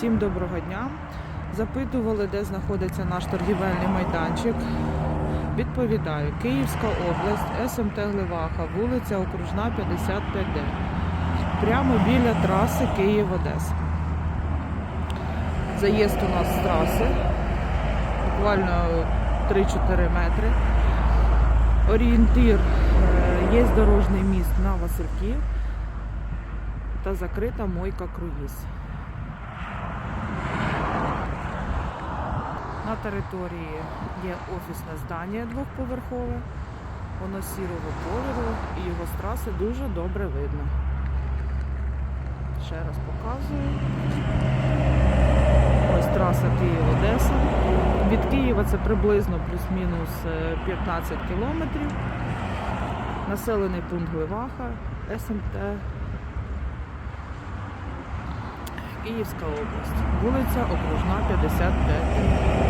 Всім доброго дня. Запитували, де знаходиться наш торгівельний майданчик. Відповідаю, Київська область, СМТ Гливаха, вулиця Окружна, 55Д. Прямо біля траси Київ-Одеса. Заїзд у нас з траси, буквально 3-4 метри. Орієнтир е, є дорожній міст на Васильків та закрита мойка круїз. На території є офісне здання двохповерхове, воно сірого кольору і його з траси дуже добре видно. Ще раз показую. Ось траса Київ-Одеса. Від Києва це приблизно плюс-мінус е, 15 кілометрів. Населений пункт Гливаха, СМТ, Київська область, вулиця Окружна, 55.